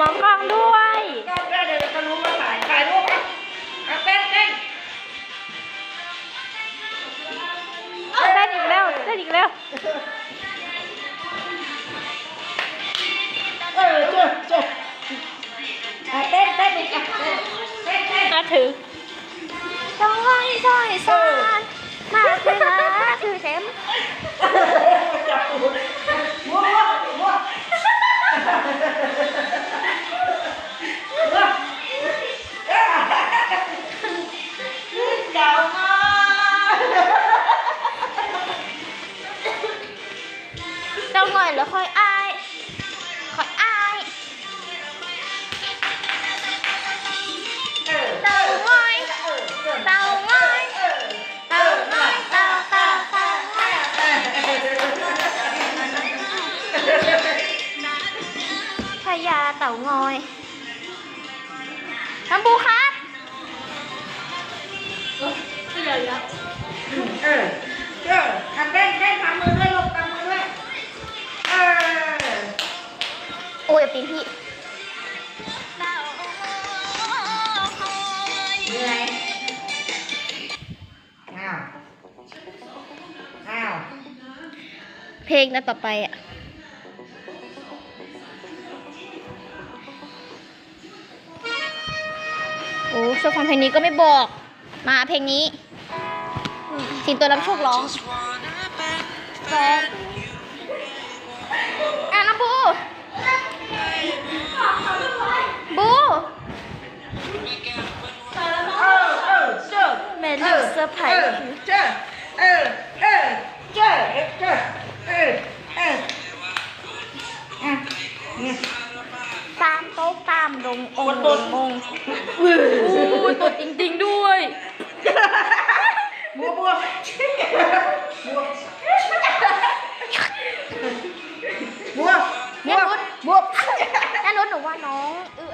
มองกล้องด้วยก็ได้เดี๋ยวจะรู้มาถ่ายถ่ายรูปอะอะเต้นเต้นเต้นอีกแล้วเต้นอีกแล้ว เออเจ้าเจ้าอะเต้นเต้นอีกอะเต้นเต้นเต้นมาถือต้องห้อยซอยซานมาคือมาคือเข็มจับตูดมั่วมั่วมั่ว องหน่อยแล้วค่อยอายค่อยอายเออเต่าง่อยเออเต่าง่อยเออเต่าง่อยเต่าเต่าเต่าง่อยพญาเต่างอยน้ำบูครับเออเออทำเต้นเต้นทำมือด้วยลูกทำมือด้วยเออ โอ้ยตีนพี่เหนื่อยอ้าวอ้าวเพลงนั้นต่อไปอะโอ้ชอบฟังเพลงนี้ก็ไม่บอก มาเพลงนี้สิงตัวรับโชคร้อง แฟน ซอร์ไพรส์เจ้เออเออเจ้เออเออเออตามโต๊ะตามลงองค์งองค์อู้ตดจริงๆด้วยบัวบัวบัวบัวบัวบวนั่นรถหนูว่าน้องเออ